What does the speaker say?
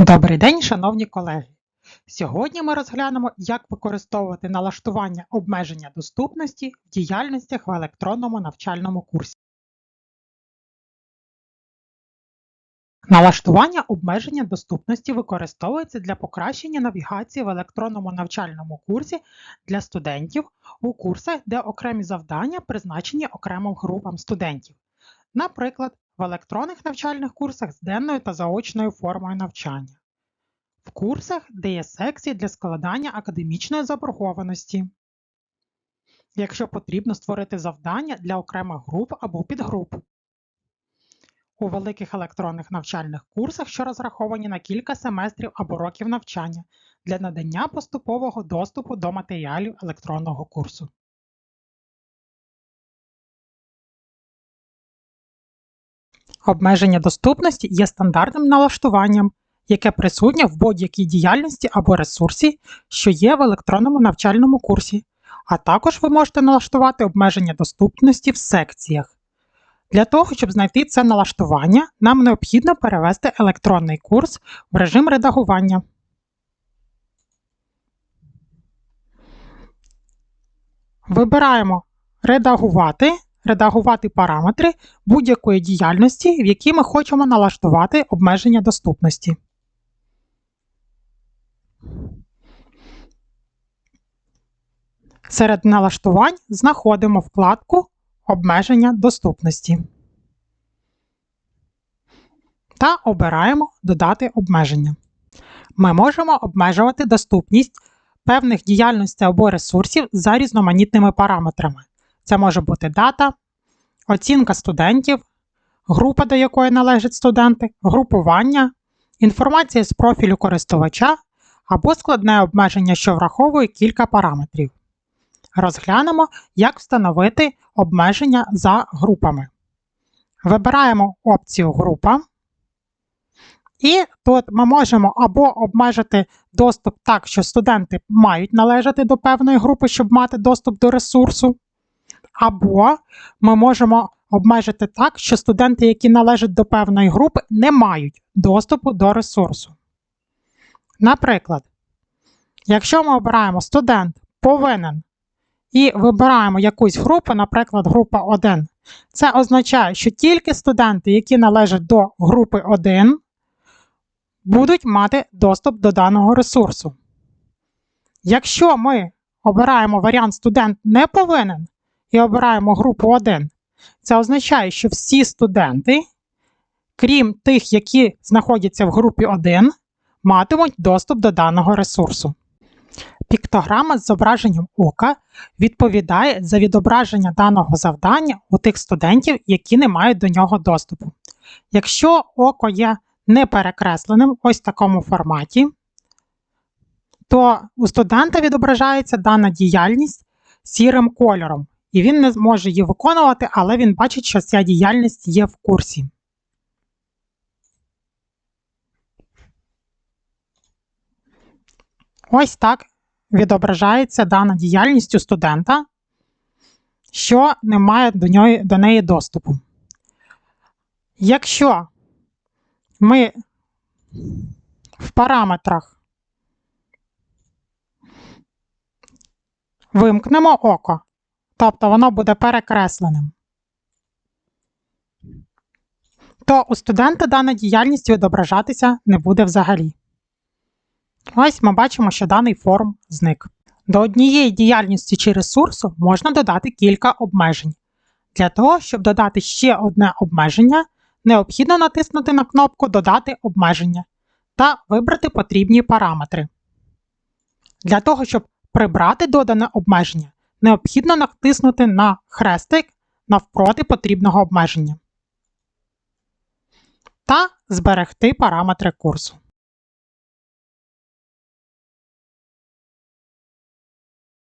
Добрий день, шановні колеги! Сьогодні ми розглянемо, як використовувати налаштування обмеження доступності в діяльностях в електронному навчальному курсі. Налаштування обмеження доступності використовується для покращення навігації в електронному навчальному курсі для студентів у курсах, де окремі завдання призначені окремим групам студентів. Наприклад, в електронних навчальних курсах з денною та заочною формою навчання, в курсах, де є секції для складання академічної заборгованості, якщо потрібно створити завдання для окремих груп або підгруп, у великих електронних навчальних курсах, що розраховані на кілька семестрів або років навчання для надання поступового доступу до матеріалів електронного курсу. Обмеження доступності є стандартним налаштуванням, яке присутнє в будь-якій діяльності або ресурсі, що є в електронному навчальному курсі, а також ви можете налаштувати обмеження доступності в секціях. Для того, щоб знайти це налаштування, нам необхідно перевести електронний курс в режим редагування. Вибираємо Редагувати, редагувати параметри будь-якої діяльності, в якій ми хочемо налаштувати обмеження доступності. Серед налаштувань знаходимо вкладку Обмеження доступності та обираємо Додати обмеження. Ми можемо обмежувати доступність певних діяльностей або ресурсів за різноманітними параметрами. Це може бути дата, оцінка студентів, група, до якої належать студенти, групування, інформація з профілю користувача або складне обмеження, що враховує кілька параметрів. Розглянемо, як встановити обмеження за групами. Вибираємо опцію Група. І тут ми можемо або обмежити доступ так, що студенти мають належати до певної групи, щоб мати доступ до ресурсу. Або ми можемо обмежити так, що студенти, які належать до певної групи, не мають доступу до ресурсу. Наприклад, якщо ми обираємо студент повинен і вибираємо якусь групу, наприклад, група 1, це означає, що тільки студенти, які належать до групи 1, будуть мати доступ до даного ресурсу. Якщо ми обираємо варіант студент не повинен і обираємо групу 1, це означає, що всі студенти, крім тих, які знаходяться в групі 1, матимуть доступ до даного ресурсу. Піктограма з зображенням ока відповідає за відображення даного завдання у тих студентів, які не мають до нього доступу. Якщо око є не перекресленим ось в такому форматі, то у студента відображається дана діяльність сірим кольором, і він не зможе її виконувати, але він бачить, що ця діяльність є в курсі. Ось так відображається дана діяльність у студента, що не має до, нього, до неї доступу. Якщо ми в параметрах вимкнемо око, тобто воно буде перекресленим, то у студента дана діяльність відображатися не буде взагалі. Ось ми бачимо, що даний форм зник. До однієї діяльності чи ресурсу можна додати кілька обмежень. Для того, щоб додати ще одне обмеження, необхідно натиснути на кнопку Додати обмеження та вибрати потрібні параметри. Для того, щоб прибрати додане обмеження, необхідно натиснути на хрестик навпроти потрібного обмеження та зберегти параметри курсу.